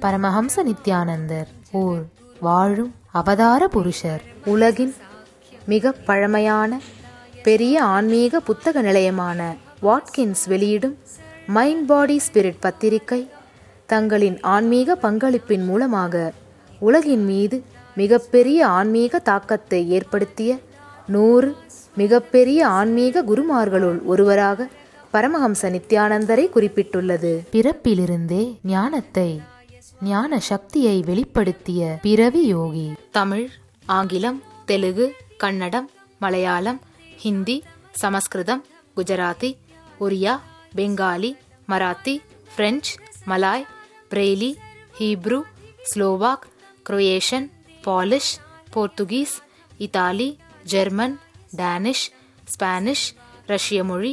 பரமஹம்ச நித்யானந்தர் ஓர் வாழும் அவதார புருஷர். உலகின் மிக பழமையான பெரிய ஆன்மீக புத்தக நிலையமான வாட்கின்ஸ் வெளியிடும் மைண்ட் பாடி ஸ்பிரிட் பத்திரிகை தங்களின் ஆன்மீக பங்களிப்பின் மூலமாக உலகின் மீது மிகப்பெரிய ஆன்மீக தாக்கத்தை ஏற்படுத்திய நூறு மிகப்பெரிய ஆன்மீக குருமார்களுள் ஒருவராக பரமஹம்ச நித்யானந்தரை குறிப்பிட்டுள்ளது. பிறப்பிலிருந்தே ஞானத்தை ஞான சக்தியை வெளிப்படுத்திய பிறவி யோகி. தமிழ் ஆங்கிலம் Telugu Kannada Malayalam Hindi Sanskrit Gujarati Oriya Bengali Marathi French Malay Braille Hebrew Slovak Croatian Polish Portuguese Italy German Danish Spanish ரஷ்ய மொழி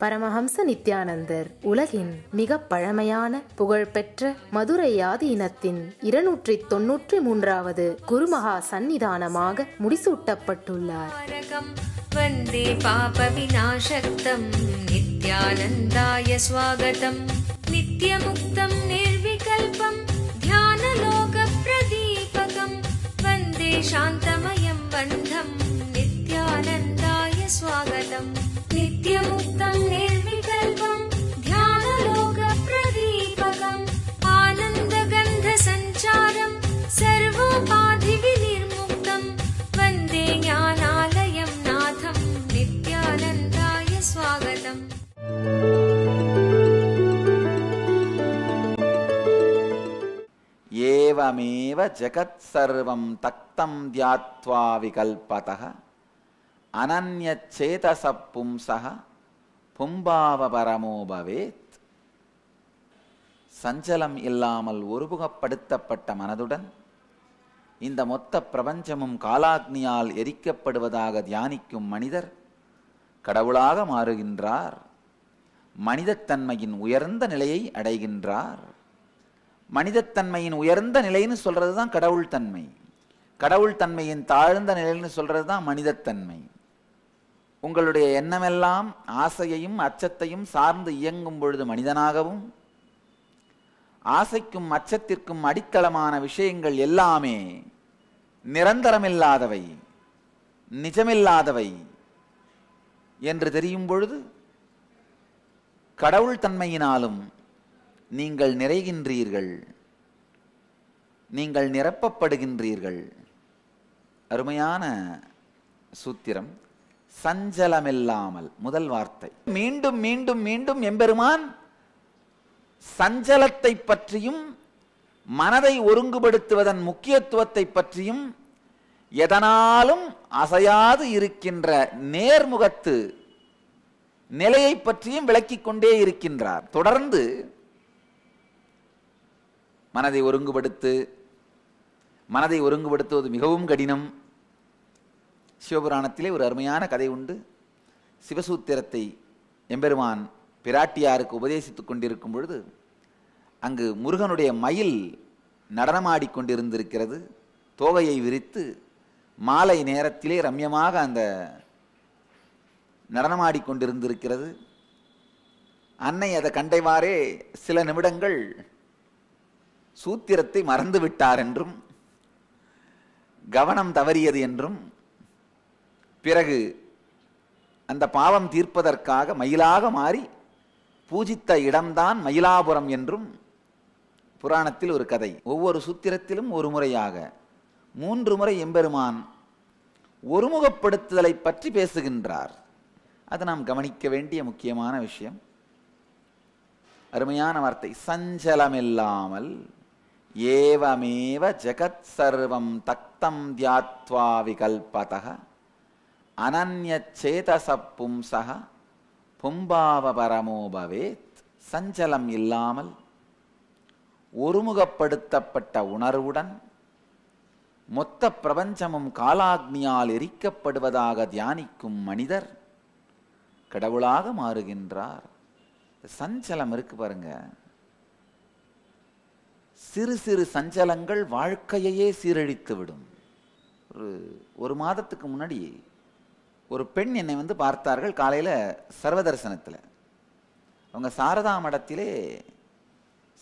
பரமஹம்ச நித்யானந்தர் உலகின் மிக பழமையான புகழ்பெற்ற மதுரை ஆதி இனத்தின் இருநூற்றி தொன்னூற்றி மூன்றாவது குருமகா சந்நிதானமாக முடிசூட்டப்பட்டுள்ளார் வந்தே பாப விநாசக்தம் நித்யானந்தாய சுவாகதம் நித்யமுக்தம் நிர்விகல்பம் தியானலோக பிரதீபகம் வந்தே சாந்தமயம் பந்தம் நித்யானந்தாய சுவாகதம் நித்யமுக்தம் ஏவமேவ ஜகத் சர்வம் தக்தம் தியாத்வா விகல்பத அனன்யச்சேதச பும்சः பும்பாவ பவேத். சஞ்சலம் இல்லாமல் ஒருமுகப்படுத்தப்பட்ட மனதுடன் இந்த மொத்த பிரபஞ்சமும் காலாக்னியால் எரிக்கப்படுவதாக தியானிக்கும் மனிதர் கடவுளாக மாறுகின்றார். மனிதத்தன்மையின் உயர்ந்த நிலையை அடைகின்றார். மனிதத்தன்மையின் உயர்ந்த நிலைன்னு சொல்றது தான் கடவுள் தன்மை கடவுள் தன்மையின் தாழ்ந்த நிலைன்னு சொல்றது தான் மனிதத்தன்மை. உங்களுடைய எண்ணமெல்லாம் ஆசையையும் அச்சத்தையும் சார்ந்து இயங்கும் பொழுது மனிதனாகவும் ஆசைக்கும் அச்சத்திற்கும் அடித்தளமான விஷயங்கள் எல்லாமே நிரந்தரமில்லாதவை நிஜமில்லாதவை என்று தெரியும் பொழுது கடவுள் தன்மையினாலும் நீங்கள் நிறைகின்றீர்கள். நீங்கள் நிரப்பப்படுகின்றீர்கள். அருமையான சூத்திரம் சஞ்சலமில்லாமல். முதல் வார்த்தை. மீண்டும் மீண்டும் மீண்டும் எம்பெருமான் சஞ்சலத்தை பற்றியும் மனதை ஒருங்குபடுத்துவதன் முக்கியத்துவத்தை பற்றியும் எதனாலும் அசையாது இருக்கின்ற நேர்முகத்து நிலையை பற்றியும் விளக்கிக் கொண்டே இருக்கின்றார். தொடர்ந்து மனதை ஒருங்குபடுத்து மனதை ஒருங்குபடுத்துவது மிகவும் கடினம். சிவபுராணத்திலே ஒரு அருமையான கதை உண்டு. சிவசூத்திரத்தை எம்பெருமான் பிராட்டியாருக்கு உபதேசித்துக் கொண்டிருக்கும் பொழுது அங்கு முருகனுடைய மயில் நடனமாடி கொண்டிருந்திருக்கிறது. தோகையை விரித்து மாலை நேரத்திலே ரம்யமாக அந்த நடனமாடி கொண்டிருந்திருக்கிறது. அன்னை அதை கண்டைவாறே சில நிமிடங்கள் சூத்திரத்தை மறந்து விட்டார் என்றும் கவனம் தவறியது என்றும் பிறகு அந்த பாவம் தீர்ப்பதற்காக மயிலாக மாறி பூஜித்த இடம்தான் மயிலாபுரம் என்றும் புராணத்தில் ஒரு கதை. ஒவ்வொரு சூத்திரத்திலும் ஒரு முறையாக மூன்று முறை எம்பெருமான் ஒருமுகப்படுத்துதலை பற்றி பேசுகின்றார். அது நாம் கவனிக்க வேண்டிய முக்கியமான விஷயம். அருமையான வார்த்தை சஞ்சலமில்லாமல் ஏவமேவ ஜெகத் சர்வம் தக்தம் தியாத்வா விகல்பத அனன்யச்சேதச பும்சக பும்பாவபரமோ பவேத். சஞ்சலம் இல்லாமல் ஒருமுகப்படுத்தப்பட்ட உணர்வுடன் மொத்த பிரபஞ்சமும் காலாக்னியால் எரிக்கப்படுவதாக தியானிக்கும் மனிதர் கடவுளாக மாறுகின்றார். சஞ்சலம் இருக்கு பாருங்க. சிறு சிறு சஞ்சலங்கள் வாழ்க்கையையே சீரழித்து விடும். ஒரு ஒரு மாதத்துக்கு முன்னாடி ஒரு பெண் என்னை வந்து பார்த்தார்கள் காலையில் சர்வதர்சனத்தில். அவங்க சாரதா மடத்திலே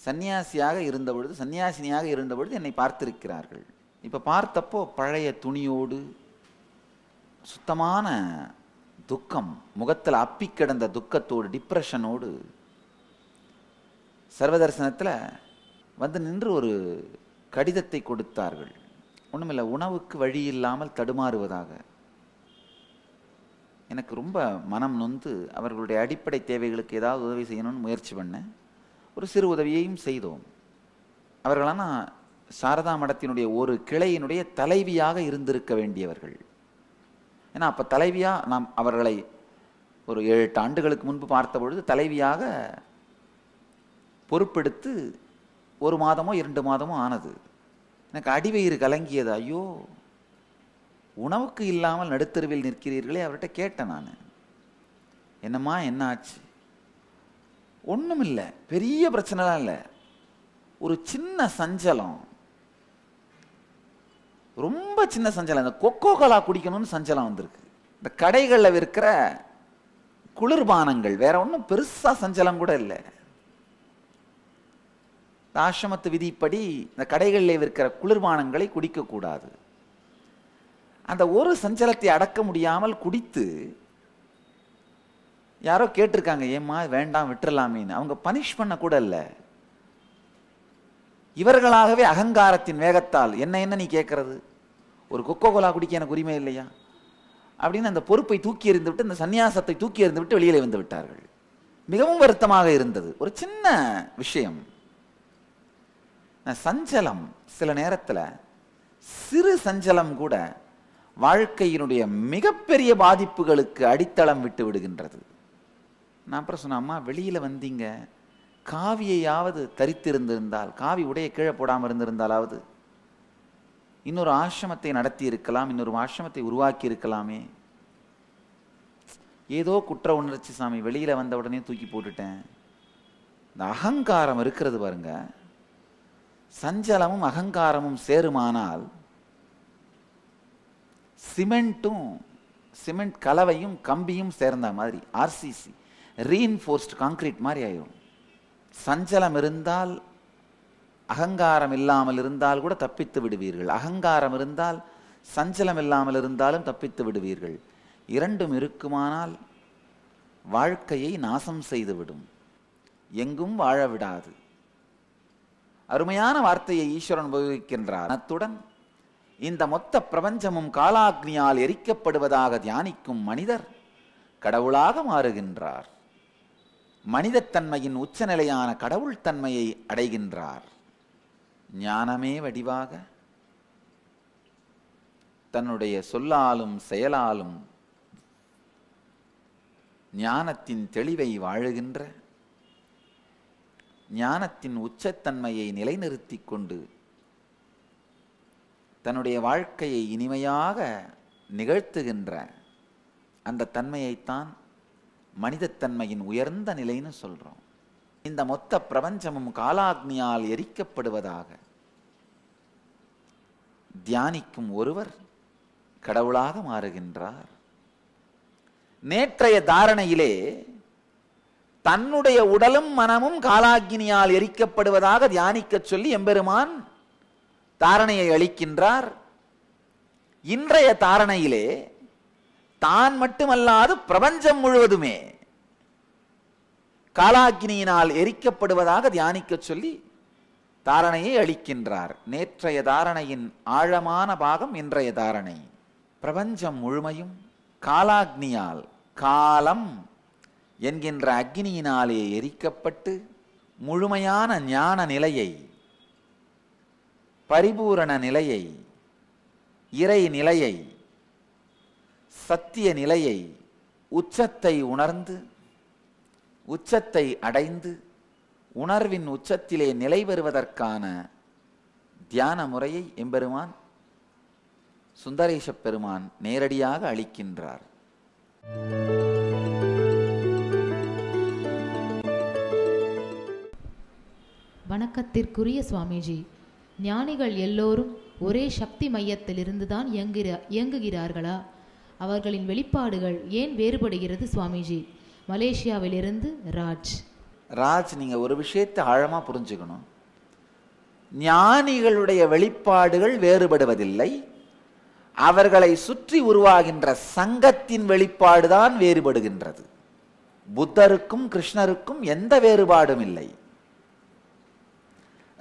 சன்னியாசியாக இருந்த பொழுது சன்னியாசினியாக இருந்த பொழுது என்னை பார்த்திருக்கிறார்கள். இப்போ பார்த்தப்போ பழைய துணியோடு சுத்தமான துக்கம் முகத்தில் அப்பி கிடந்த துக்கத்தோடு டிப்ரெஷனோடு சர்வதர்சனத்தில் வந்து நின்று ஒரு கடிதத்தை கொடுத்தார்கள். ஒன்றுமில்லை உணவுக்கு வழி இல்லாமல் தடுமாறுவதாக. எனக்கு ரொம்ப மனம் நொந்து அவர்களுடைய அடிப்படை தேவைகளுக்கு ஏதாவது உதவி செய்யணும்னு முயற்சி பண்ணேன் ஒரு சிறு உதவியையும் செய்தோம். அவர்களான சாரதா மடத்தினுடைய ஒரு கிளையினுடைய தலைவியாக இருந்திருக்க வேண்டியவர்கள். ஏன்னா அப்போ தலைவியாக நாம் அவர்களை ஒரு ஏழு எட்டு ஆண்டுகளுக்கு முன்பு பார்த்த பொழுது தலைவியாக பொறுப்பெடுத்து ஒரு மாதமோ இரண்டு மாதமோ ஆனது. எனக்கு அடிவயிறு கலங்கியது. ஐயோ உணவுக்கு இல்லாமல் நடுத்தருவில் நிற்கிறீர்களே அவர்கிட்ட கேட்டேன் நான். என்னம்மா என்ன ஆச்சு? ஒன்றும் இல்லை. பெரிய பிரச்சனைலாம் இல்லை. ஒரு சின்ன சஞ்சலம். ரொம்ப சின்ன சஞ்சலம். இந்த கொக்கோ கோலா குடிக்கணும்னு சஞ்சலம் வந்திருக்கு. இந்த கடைகளில் விற்கிற குளிர்பானங்கள் வேற ஒன்றும் பெருசாக சஞ்சலம் கூட இல்லை. இந்த ஆசிரமத்து விதிப்படி இந்த கடைகளில் விற்கிற குளிர்பானங்களை குடிக்கக்கூடாது. அந்த ஒரு சஞ்சலத்தை அடக்க முடியாமல் குடித்து யாரோ கேட்டிருக்காங்க ஏம்மா வேண்டாம் விட்டுறலாமேன்னு. அவங்க பனிஷ் பண்ண கூட இல்லை. இவர்களாகவே அகங்காரத்தின் வேகத்தால் என்ன என்ன நீ கேட்கறது? ஒரு கொக்கோ கோலா குடிக்க எனக்கு உரிமை இல்லையா? அப்படின்னு அந்த பொறுப்பை தூக்கி எறிந்து விட்டு இந்த சந்நியாசத்தை தூக்கி எறிந்து விட்டு வெளியிலே வந்து விட்டார்கள். மிகவும் வருத்தமாக இருந்தது. ஒரு சின்ன விஷயம். சஞ்சலம் சில நேரத்தில் சிறு சஞ்சலம் கூட வாழ்க்கையினுடைய மிகப்பெரிய பாதிப்புகளுக்கு அடித்தளம் விட்டு விடுகின்றது. நான் அப்புறம் சொன்னேன் அம்மா வெளியில் வந்தீங்க. காவியையாவது தரித்திருந்திருந்தால் காவி உடைய கீழே போடாமல் இருந்திருந்தாலாவது இன்னொரு ஆசிரமத்தை நடத்தி இருக்கலாம் இன்னொரு ஆசிரமத்தை உருவாக்கி இருக்கலாமே. ஏதோ குற்ற உணர்ச்சி சாமி வெளியில் வந்த உடனே தூக்கி போட்டுட்டேன். இந்த அகங்காரம் இருக்கிறது பாருங்கள் சஞ்சலமும் அகங்காரமும் சேருமானால் சிமெண்ட்டும் சிமெண்ட் கலவையும் கம்பியும் சேர்ந்த மாதிரி ஆர்சிசி ரீஇன்ஃபோர்ஸ்ட் கான்கிரீட் மாதிரி ஆயிரும். சஞ்சலம் இருந்தால் அகங்காரம் இல்லாமல் இருந்தால் கூட தப்பித்து விடுவீர்கள். அகங்காரம் இருந்தால் சஞ்சலம் இல்லாமல் இருந்தாலும் தப்பித்து விடுவீர்கள். இரண்டும் இருக்குமானால் வாழ்க்கையை நாசம் செய்துவிடும். எங்கும் வாழ விடாது. அருமையான வார்த்தையை ஈஸ்வரன் உபயோகிக்கின்றார். அத்துடன் இந்த மொத்த பிரபஞ்சமும் காலாக்னியால் எரிக்கப்படுவதாக தியானிக்கும் மனிதர் கடவுளாக மாறுகின்றார். மனிதத்தன்மையின் உச்சநிலையான கடவுள் தன்மையை அடைகின்றார். ஞானமே வடிவாக தன்னுடைய சொல்லாலும் செயலாலும் ஞானத்தின் தெளிவை வாழுகின்ற ஞானத்தின் உச்சத்தன்மையை நிலைநிறுத்திக் கொண்டு தன்னுடைய வாழ்க்கையை இனிமையாக நிகழ்த்துகின்ற அந்த தன்மையைத்தான் மனிதத்தன்மையின் உயர்ந்த நிலைன்னு சொல்றோம். இந்த மொத்த பிரபஞ்சமும் காலாக்னியால் எரிக்கப்படுவதாக தியானிக்கும் ஒருவர் கடவுளாக மாறுகின்றார். நேற்றைய தாரணையிலே தன்னுடைய உடலும் மனமும் காலாகினியால் எரிக்கப்படுவதாக தியானிக்கச் சொல்லி எம்பெருமான் தாரணையை அளிக்கின்றார். இன்றைய தாரணையிலே தான் மட்டுமல்லாது பிரபஞ்சம் முழுவதுமே காலாகினியினால் எரிக்கப்படுவதாக தியானிக்கச் சொல்லி தாரணையை அளிக்கின்றார். நேற்றைய தாரணையின் ஆழமான பாகம் இன்றைய தாரணை. பிரபஞ்சம் முழுமையும் காலாக்னியால் காலம் என்கின்ற அக்னியினாலே எரிக்கப்பட்டு முழுமையான ஞான நிலையை பரிபூரண நிலையை இறை நிலையை சத்திய நிலையை உச்சத்தை உணர்ந்து உச்சத்தை அடைந்து உணர்வின் உச்சத்திலே நிலை பெறுவதற்கான தியான முறையை எம்பெருமான் சுந்தரேஷப் பெருமான் நேரடியாக அளிக்கின்றார். வணக்கத்திற்குரிய சுவாமிஜி. ஞானிகள் எல்லோரும் ஒரே சக்தி மையத்திலிருந்து தான் இயங்குகிற இயங்குகிறார்களா? அவர்களின் வெளிப்பாடுகள் ஏன் வேறுபடுகிறது சுவாமிஜி? மலேசியாவிலிருந்து ராஜ். ராஜ் நீங்கள் ஒரு விஷயத்தை ஆழமாக புரிஞ்சுக்கணும். ஞானிகளுடைய வெளிப்பாடுகள் வேறுபடுவதில்லை. அவர்களை சுற்றி உருவாகின்ற சங்கத்தின் வெளிப்பாடுதான் வேறுபடுகின்றது. புத்தருக்கும் கிருஷ்ணருக்கும் எந்த வேறுபாடும் இல்லை.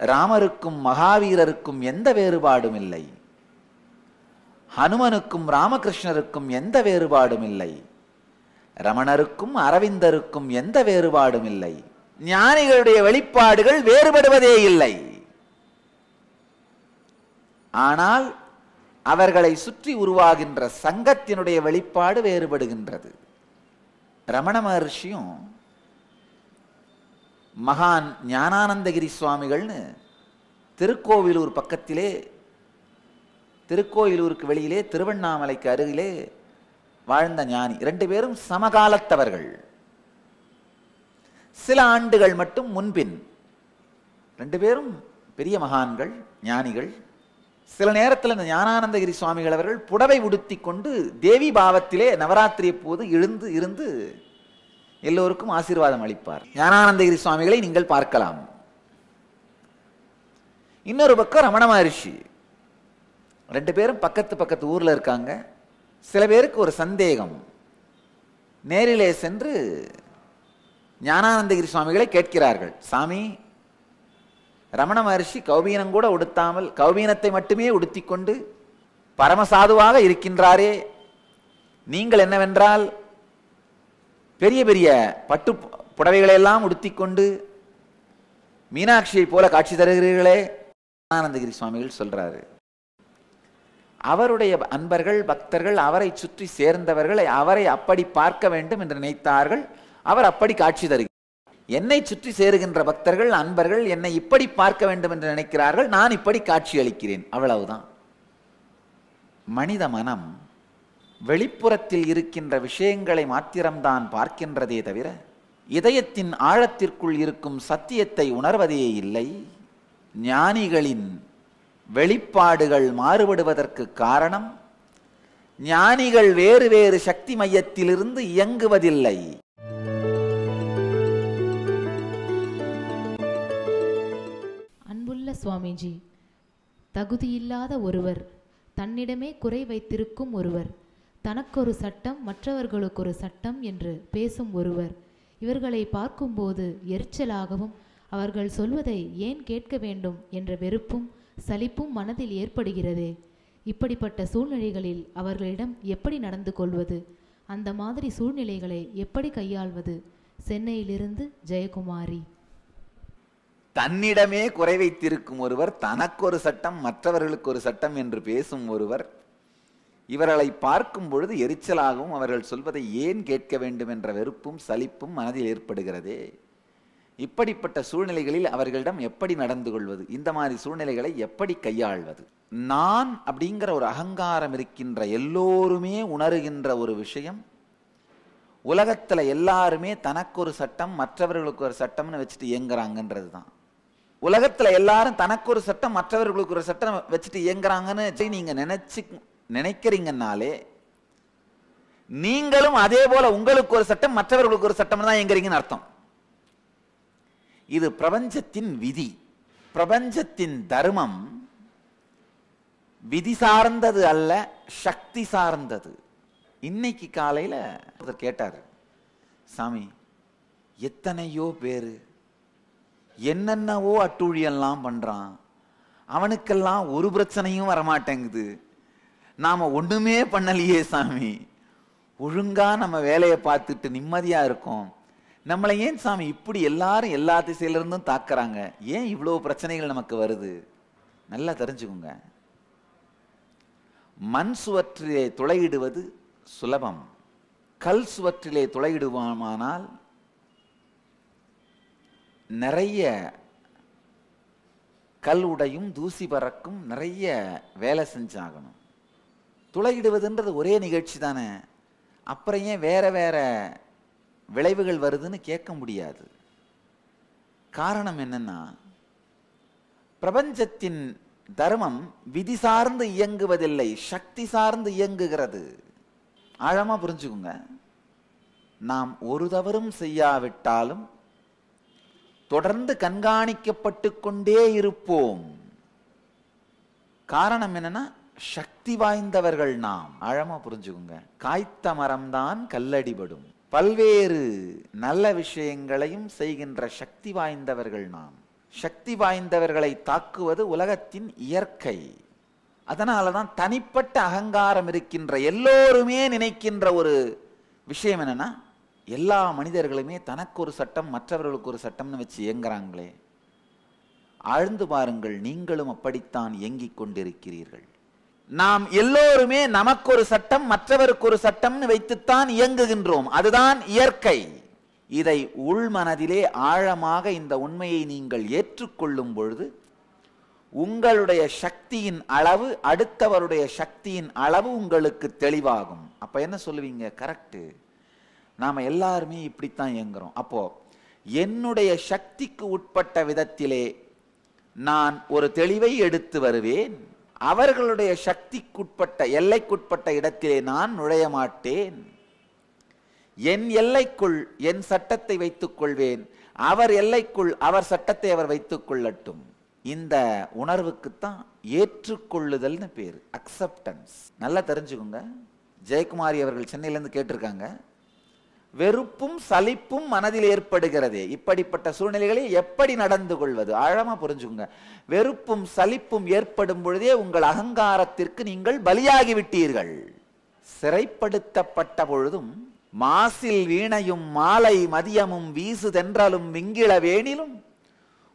ராமருக்கும் மகாவீரருக்கும் எந்த வேறுபாடும் இல்லை. ஹனுமனுக்கும் ராமகிருஷ்ணருக்கும் எந்த வேறுபாடும் இல்லை. ரமணருக்கும் அரவிந்தருக்கும் எந்த வேறுபாடும் இல்லை. ஞானிகளுடைய வெளிப்பாடுகள் வேறுபடுவதே இல்லை. ஆனால் அவர்களை சுற்றி உருவாகின்ற சங்கத்தினுடைய வெளிப்பாடு வேறுபடுகின்றது. ரமண மகர்ஷியும் மகான் ஞானானந்தகிரி சுவாமிகள்னு திருக்கோவிலூர் பக்கத்திலே திருக்கோயிலூருக்கு வெளியிலே திருவண்ணாமலைக்கு அருகிலே வாழ்ந்த ஞானி. ரெண்டு பேரும் சமகாலத்தவர்கள். சில ஆண்டுகள் மட்டும் முன்பின். ரெண்டு பேரும் பெரிய மகான்கள் ஞானிகள். சில நேரத்தில் இந்த ஞானானந்தகிரி சுவாமிகள் அவர்கள் புடவை உடுத்தி கொண்டு தேவி பாவத்திலே நவராத்திரி போது எழுந்து இருந்து எல்லோருக்கும் ஆசீர்வாதம் அளிப்பார். ஞானானந்தகிரி சுவாமிகளை நீங்கள் பார்க்கலாம். இன்னொரு பக்கம் ரமண மகரிஷி. ரெண்டு பேரும் பக்கத்து பக்கத்து ஊரில் இருக்காங்க. சில பேருக்கு ஒரு சந்தேகம். நேரிலே சென்று ஞானானந்தகிரி சுவாமிகளை கேட்கிறார்கள். சாமி ரமண மகர்ஷி கௌபீனம் கூட உடுத்தாமல் கௌபீனத்தை மட்டுமே உடுத்திக்கொண்டு பரமசாதுவாக இருக்கின்றாரே. நீங்கள் என்னவென்றால் பெரிய பெரிய பட்டு புடவைகளை எல்லாம் உடுத்திக்கொண்டு மீனாட்சியை போல காட்சி தருகிறீர்களே ஆனந்தகிரி சுவாமிகள் சொல்றாரு. அவருடைய அன்பர்கள் பக்தர்கள் அவரை சுற்றி சேர்ந்தவர்கள் அவரை அப்படி பார்க்க வேண்டும் என்று நினைத்தார்கள். அவர் அப்படி காட்சி தருகிறார். என்னை சுற்றி சேருகின்ற பக்தர்கள் அன்பர்கள் என்னை இப்படி பார்க்க வேண்டும் என்று நினைக்கிறார்கள். நான் இப்படி காட்சி அளிக்கிறேன். அவ்வளவுதான். மனித மனம் வெளிப்புறத்தில் இருக்கின்ற விஷயங்களை மாத்திரம்தான் பார்க்கின்றதே தவிர இதயத்தின் ஆழத்திற்குள் இருக்கும் சத்தியத்தை உணர்வதே இல்லை. ஞானிகளின் வெளிப்பாடுகள் மாறுபடுவதற்கு காரணம் ஞானிகள் வேறு வேறு சக்தி மையத்திலிருந்து இயங்குவதில்லை. அன்புள்ள சுவாமிஜி தகுதியில்லாத ஒருவர் தன்னிடமே குறை வைத்திருக்கும் ஒருவர். தனக்கொரு சட்டம் மற்றவர்களுக்கு ஒரு சட்டம் என்று பேசும் ஒருவர். இவர்களை பார்க்கும்போது எரிச்சலாகவும் அவர்கள் சொல்வதை ஏன் கேட்க வேண்டும் என்ற வெறுப்பும் சலிப்பும் மனதில் ஏற்படுகிறதே. இப்படிப்பட்ட சூழ்நிலைகளில் அவர்களிடம் எப்படி நடந்து கொள்வது? அந்த மாதிரி சூழ்நிலைகளை எப்படி கையாள்வது? சென்னையிலிருந்து ஜெயக்குமாரி தன்னிடமே குறை வைத்திருக்கும் ஒருவர் தனக்கு ஒரு சட்டம் மற்றவர்களுக்கு ஒரு சட்டம் என்று பேசும் ஒருவர் இவர்களை பார்க்கும் பொழுது எரிச்சலாகவும் அவர்கள் சொல்வதை ஏன் கேட்க வேண்டும் என்ற வெறுப்பும் சலிப்பும் மனதில் ஏற்படுகிறதே? இப்படிப்பட்ட சூழ்நிலைகளில் அவர்களிடம் எப்படி நடந்து கொள்வது? இந்த மாதிரி சூழ்நிலைகளை எப்படி கையாள்வது? நான் அப்படிங்கிற ஒரு அகங்காரம் இருக்கின்ற எல்லோருமே உணருகின்ற ஒரு விஷயம். உலகத்தில் எல்லாருமே தனக்கு ஒரு சட்டம் மற்றவர்களுக்கு ஒரு சட்டம்னு வச்சுட்டு இயங்குறாங்கன்றது தான். உலகத்தில் எல்லாரும் தனக்கு ஒரு சட்டம் மற்றவர்களுக்கு ஒரு சட்டம் வச்சுட்டு இயங்குறாங்கன்னு வச்சு நீங்கள் நினைச்சு நினைக்கிறீங்கன்னாலே நீங்களும் அதே போல உங்களுக்கு ஒரு சட்டம் மற்றவர்களுக்கு ஒரு சட்டம் தான் எங்கிறீங்கன்னு அர்த்தம். இது பிரபஞ்சத்தின் விதி. பிரபஞ்சத்தின் தர்மம் விதி சார்ந்தது அல்ல சக்தி சார்ந்தது. இன்னைக்கு காலையில ஒருத்தர் கேட்டார் சாமி எத்தனையோ பேரு என்னென்னவோ அட்டூழியெல்லாம் பண்றான். அவனுக்கெல்லாம் ஒரு பிரச்சனையும் வரமாட்டேங்குது. நாம ஒண்ணுமே பண்ணலையே சாமி. ஒழுங்கா நம்ம வேலையை பார்த்துட்டு நிம்மதியா இருக்கோம். நம்மளை ஏன் சாமி இப்படி எல்லாரும் எல்லா திசையிலிருந்தும் தாக்குறாங்க? ஏன் இவ்வளவு பிரச்சனைகள் நமக்கு வருது? நல்லா தெரிஞ்சுக்குங்க. மண் சுவற்றிலே துளையிடுவது சுலபம். கல் சுவற்றிலே துளையிடுவோமானால் நிறைய கல் உடையும் தூசி பறக்கும் நிறைய வேலை செஞ்சாகணும். துளையிடுவதுன்றது ஒரே நிகழ்ச்சி தானே. அப்புறம் ஏன் வேற வேற விளைவுகள் வருதுன்னு கேட்க முடியாது. காரணம் என்னன்னா பிரபஞ்சத்தின் தர்மம் விதி சார்ந்து இயங்குவதில்லை சக்தி சார்ந்து இயங்குகிறது. ஆழமா புரிஞ்சுக்குங்க. நாம் ஒரு தவறும் செய்யாவிட்டாலும் தொடர்ந்து கண்காணிக்கப்பட்டு கொண்டே இருப்போம். காரணம் என்னன்னா சக்தி வாய்ந்தவர்கள் நாம். ஆழமா புரிஞ்சுக்குங்க. காய்த்த மரம்தான் கல்லடிபடும். பல்வேறு நல்ல விஷயங்களையும் செய்கின்ற சக்தி வாய்ந்தவர்கள் நாம். சக்தி வாய்ந்தவர்களை தாக்குவது உலகத்தின் இயற்கை. அதனாலதான் தனிப்பட்ட அகங்காரம் இருக்கின்ற எல்லோருமே நினைக்கின்ற ஒரு விஷயம் என்னன்னா எல்லா மனிதர்களுமே தனக்கு ஒரு சட்டம் மற்றவர்களுக்கு ஒரு சட்டம்னு வச்சு இயங்குறாங்களே. ஆழ்ந்து பாருங்கள் நீங்களும் அப்படித்தான் இயங்கிக் கொண்டிருக்கிறீர்கள். நாம் எல்லோருமே நமக்கு ஒரு சட்டம் மற்றவருக்கு ஒரு சட்டம்னு வைத்துத்தான் இயங்குகின்றோம். அதுதான் இயற்கை. இதை உள்மனதிலே ஆழமாக இந்த உண்மையை நீங்கள் ஏற்றுக்கொள்ளும் பொழுது உங்களுடைய சக்தியின் அளவு அடுத்தவருடைய சக்தியின் அளவு உங்களுக்கு தெளிவாகும். அப்ப என்ன சொல்லுவீங்க? கரெக்ட் நாம எல்லாருமே இப்படித்தான் இயங்குறோம். அப்போ என்னுடைய சக்திக்கு உட்பட்ட விதத்திலே நான் ஒரு தெளிவை எடுத்து வருவேன். அவர்களுடைய சக்திக்குட்பட்ட எல்லைக்குட்பட்ட இடத்திலே நான் நுழைய மாட்டேன் என் எல்லைக்குள் என் சட்டத்தை வைத்துக் கொள்வேன். அவர் எல்லைக்குள் அவர் சட்டத்தை அவர் வைத்துக் கொள்ளட்டும். இந்த உணர்வுக்குத்தான் ஏற்றுக்கொள்ளுதல்னு பேர் அக்செப்டன்ஸ் நல்லா தெரிஞ்சுக்கோங்க. ஜெயக்குமாரி அவர்கள் சென்னையிலேருந்து கேட்டிருக்காங்க. வெறுப்பும் சலிப்பும் மனதில் ஏற்படுகிறது. இப்படிப்பட்ட சூழ்நிலைகளில் எப்படி நடந்து கொள்வது? ஆழமா புரிஞ்சுங்க வெறுப்பும் சலிப்பும் ஏற்படும் பொழுதே உங்கள் அகங்காரத்திற்கு நீங்கள் பலியாகி விட்டீர்கள். சிறைப்படுத்தப்பட்ட பொழுதும் மாசில் வீணையும் மாலை மதியமும் வீசு தென்றலும் விங்கிள வேணிலும்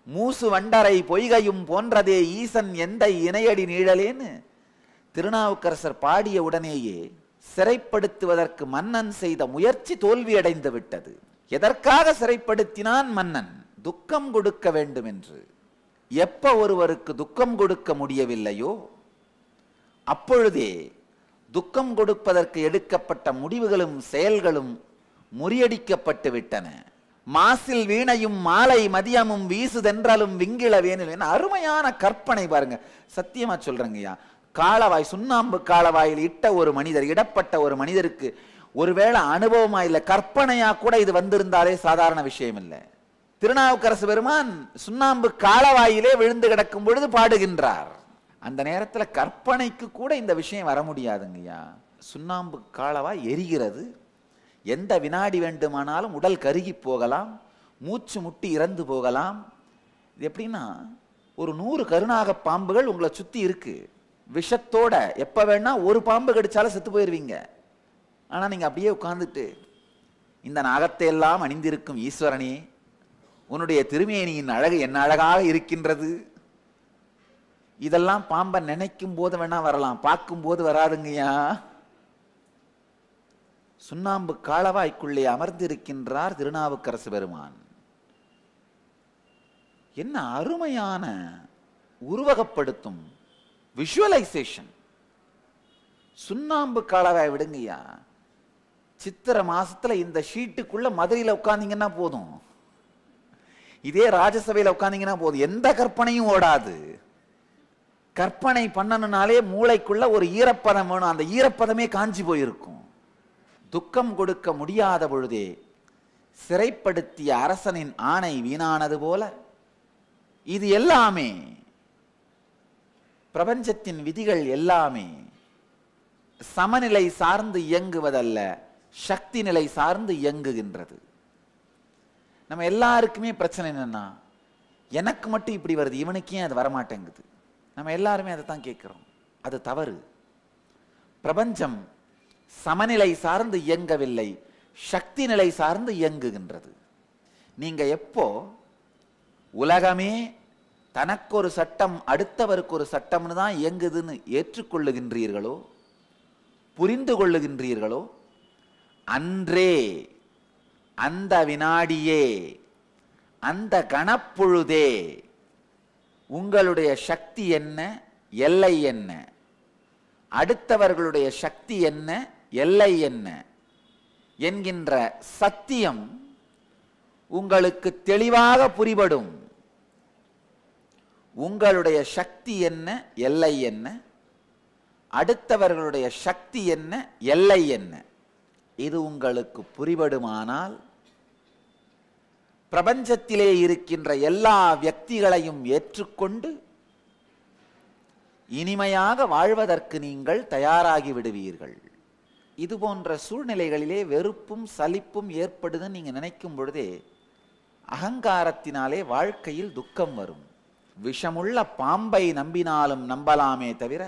மூசு வண்டரை பொய்கையும் போன்றதே ஈசன் எந்த இணையடி நீழலேன்னு திருநாவுக்கரசர் பாடிய உடனேயே சிறைப்படுத்துவதற்கு மன்னன் செய்த முயற்சி தோல்வியடைந்து விட்டது. எதற்காக சிறைப்படுத்தினான் மன்னன்? துக்கம் கொடுக்க வேண்டும் என்று எப்ப ஒருவருக்கு துக்கம் கொடுக்க முடியவில்லையோ அப்பொழுதே துக்கம் கொடுப்பதற்கு எடுக்கப்பட்ட முடிவுகளும் செயல்களும் முறியடிக்கப்பட்டு விட்டன. மாசில் வீணையும் மாலை மதியமும் வீசுதென்றாலும் விங்கிள வேணில் அருமையான கற்பனை பாருங்க. சத்தியமா சொல்றேங்கய்யா காளவாய் சுண்ணாம்பு காளவாயில் இட்ட ஒரு மனிதர் இடப்பட்ட ஒரு மனிதருக்கு ஒருவேளை அனுபவமா இல்லை கற்பனையா கூட இது வந்திருந்தாலே சாதாரண விஷயம் இல்லை. திருநாவுக்கரசு பெருமான் சுண்ணாம்பு காளவாயிலே விழுந்து கிடக்கும் பொழுது பாடுகின்றார். அந்த நேரத்தில் கற்பனைக்கு கூட இந்த விஷயம் வர முடியாதுங்கய்யா. சுண்ணாம்பு காலவாய் எரிகிறது. எந்த வினாடி வேண்டுமானாலும் உடல் கருகி போகலாம் மூச்சு முட்டி இறந்து போகலாம். இது எப்படின்னா ஒரு நூறு கருணாக பாம்புகள் உங்களை சுற்றி இருக்கு. விஷத்தோட எப்போ வேணா ஒரு பாம்பு கடிச்சாலும் செத்து போயிடுவீங்க ஆனால் நீங்கள் அப்படியே உட்கார்ந்துட்டு இந்த நாகத்தை எல்லாம் அணிந்திருக்கும் ஈஸ்வரனே உன்னுடைய திருமேனியின் அழகு என்ன அழகாக இருக்கின்றது? இதெல்லாம் பாம்பை நினைக்கும் போது வேணா வரலாம் பார்க்கும்போது வராதுங்கய்யா. சுண்ணாம்பு காலவாய்க்குள்ளே அமர்ந்திருக்கின்றார் திருநாவுக்கரசு பெருமான். என்ன அருமையான உருவகப்படுத்தும் விஷுவலைசேஷன் சுண்ணாம்பு காளவாய் விடுங்கய்யா. சித்திரை மாசத்துல இந்த ஷீட்டுக்குள்ள மதுரையில உட்காந்திங்கன்னா போதும். இதே ராஜசபையில உட்காந்திங்கன்னா போதும். எந்த கற்பனையும் ஓடாது. கற்பனை பண்ணணுனாலே மூளைக்குள்ள ஒரு ஈரப்பதம் வேணும். அந்த ஈரப்பதமே காஞ்சி போயிருக்கும். துக்கம் கொடுக்க முடியாத பொழுதே சிறைப்படுத்திய அரசனின் ஆணை வீணானது போல. இது எல்லாமே பிரபஞ்சத்தின் விதிகள் எல்லாமே சமநிலை சார்ந்து இயங்குவதல்ல சக்தி நிலை சார்ந்து இயங்குகின்றது. நம்ம எல்லாருக்குமே பிரச்சனை என்னன்னா எனக்கு மட்டும் இப்படி வருது இவனுக்கு ஏன் அது வரமாட்டேங்குது? நம்ம எல்லாருமே அதை தான் கேட்குறோம். அது தவறு. பிரபஞ்சம் சமநிலை சார்ந்து இயங்கவில்லை சக்தி நிலை சார்ந்து இயங்குகின்றது. நீங்க எப்போ உலகமே தனக்கு ஒரு சட்டம் அடுத்தவருக்கு ஒரு சட்டம்னு தான் இயங்குதுன்னு ஏற்றுக்கொள்ளுகின்றீர்களோ? புரிந்து கொள்ளுகின்றீர்களோ அன்றே அந்த வினாடியே அந்த கணப்பொழுதே உங்களுடைய சக்தி என்ன? எல்லை என்ன? அடுத்தவர்களுடைய சக்தி என்ன? எல்லை என்ன? என்கின்ற சத்தியம் உங்களுக்கு தெளிவாக புரிபடும். உங்களுடைய சக்தி என்ன எல்லை என்ன? அடுத்தவர்களுடைய சக்தி என்ன எல்லை என்ன? இது உங்களுக்கு புரிபடுமானால் பிரபஞ்சத்திலே இருக்கின்ற எல்லா வியக்திகளையும் ஏற்றுக்கொண்டு இனிமையாக வாழ்வதற்கு நீங்கள் தயாராகி விடுவீர்கள். இது போன்ற சூழ்நிலைகளிலே வெறுப்பும் சலிப்பும் ஏற்படுதுன்னு நீங்கள் நினைக்கும் பொழுதே அகங்காரத்தினாலே வாழ்க்கையில் துக்கம் வரும். விஷமுள்ள பாம்பை நம்பினாலும் நம்பலாமே தவிர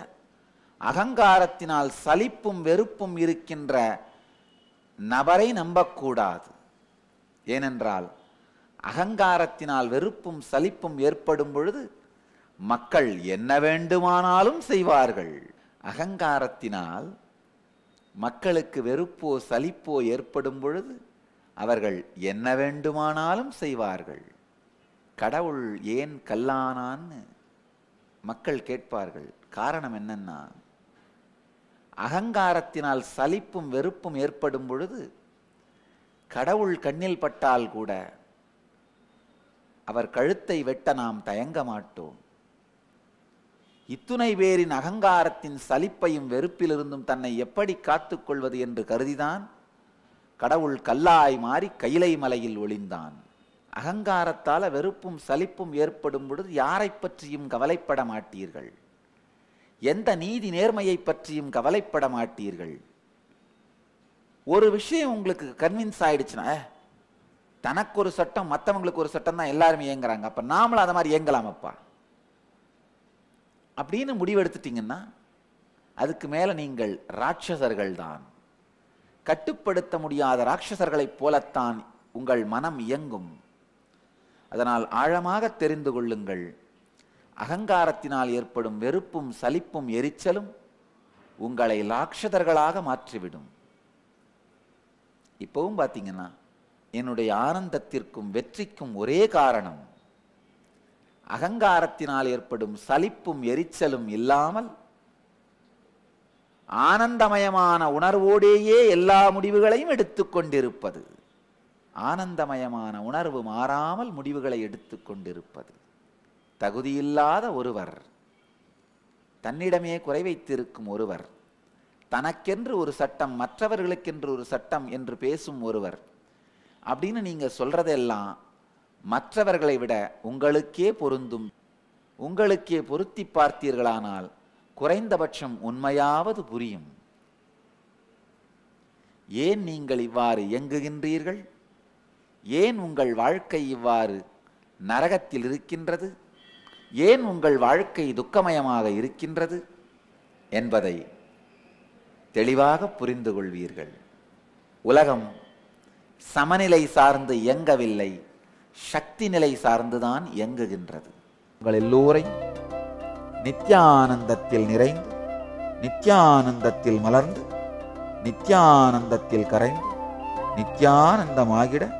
அகங்காரத்தினால் சலிப்பும் வெறுப்பும் இருக்கின்ற நபரை நம்பக்கூடாது. ஏனென்றால் அகங்காரத்தினால் வெறுப்பும் சலிப்பும் ஏற்படும் பொழுது மக்கள் என்ன வேண்டுமானாலும் செய்வார்கள். அகங்காரத்தினால் மக்களுக்கு வெறுப்போ சலிப்போ ஏற்படும் பொழுது அவர்கள் என்ன வேண்டுமானாலும் செய்வார்கள். கடவுள் ஏன் கல்லானான்னு மக்கள் கேட்பார்கள். காரணம் என்னன்னா அகங்காரத்தினால் சலிப்பும் வெறுப்பும் ஏற்படும் பொழுது கடவுள் கண்ணில் பட்டால் கூட அவர் கழுத்தை வெட்ட நாம் தயங்க மாட்டோம். இத்துணை பேரின் அகங்காரத்தின் சலிப்பையும் வெறுப்பிலிருந்தும் தன்னை எப்படி காத்துக்கொள்வது என்று கருதிதான் கடவுள் கல்லாய் மாறி கைலை மலையில் ஒளிந்தான். அகங்காரத்தால் வெறுப்பும் சலிப்பும் ஏற்படும் பொழுது யாரை பற்றியும் கவலைப்பட மாட்டீர்கள்? எந்த நீதி நேர்மையை பற்றியும் கவலைப்பட மாட்டீர்கள்? ஒரு விஷயம் உங்களுக்கு கன்வின்ஸ் ஆயிடுச்சுன்னா தனக்கு ஒரு சட்டம் மற்றவங்களுக்கு ஒரு சட்டம் தான் எல்லாருமே இயங்குறாங்க. அப்ப நாமளும் அதை மாதிரி இயங்கலாமப்பா? அப்படின்னு முடிவெடுத்துட்டீங்கன்னா அதுக்கு மேல நீங்கள் ராட்சசர்கள் தான். கட்டுப்படுத்த முடியாத ராட்சசர்களைப் போலத்தான் உங்கள் மனம் இயங்கும். அதனால் ஆழமாக தெரிந்து கொள்ளுங்கள். அகங்காரத்தினால் ஏற்படும் வெறுப்பும் சலிப்பும் எரிச்சலும் உங்களை லாக்ஷதர்களாக மாற்றிவிடும். இப்பவும் பார்த்தீங்கன்னா என்னுடைய ஆனந்தத்திற்கும் வெற்றிக்கும் ஒரே காரணம் அகங்காரத்தினால் ஏற்படும் சலிப்பும் எரிச்சலும் இல்லாமல் ஆனந்தமயமான உணர்வோடேயே எல்லா முடிவுகளையும் எடுத்துக்கொண்டிருப்பது ஆனந்தமயமான உணர்வு மாறாமல் முடிவுகளை எடுத்துக்கொண்டிருப்பது தகுதியில்லாத ஒருவர் தன்னிடமே குறை வைத்திருக்கும் ஒருவர் தனக்கென்று ஒரு சட்டம் மற்றவர்களுக்கென்று ஒரு சட்டம் என்று பேசும் ஒருவர் அப்படின்னு நீங்க சொல்றதெல்லாம் மற்றவர்களை விட உங்களுக்கே பொருந்தும் உங்களுக்கே பொருத்தி பார்த்தீர்களானால் குறைந்தபட்சம் உண்மையாவது புரியும். ஏன் நீங்கள் இவ்வாறு இயங்குகின்றீர்கள்? ஏன் உங்கள் வாழ்க்கை இவ்வாறு நரகத்தில் இருக்கின்றது? ஏன் உங்கள் வாழ்க்கை துக்கமயமாக இருக்கின்றது? என்பதை தெளிவாக புரிந்து கொள்வீர்கள். உலகம் சமநிலை சார்ந்து இயங்கவில்லை. சக்தி நிலை சார்ந்துதான் இயங்குகின்றது. உங்கள் எல்லோரையும் நித்யானந்தத்தில் நிறைந்து நித்யானந்தத்தில் மலர்ந்து நித்யானந்தத்தில் கரைந்து நித்யானந்தமாகிட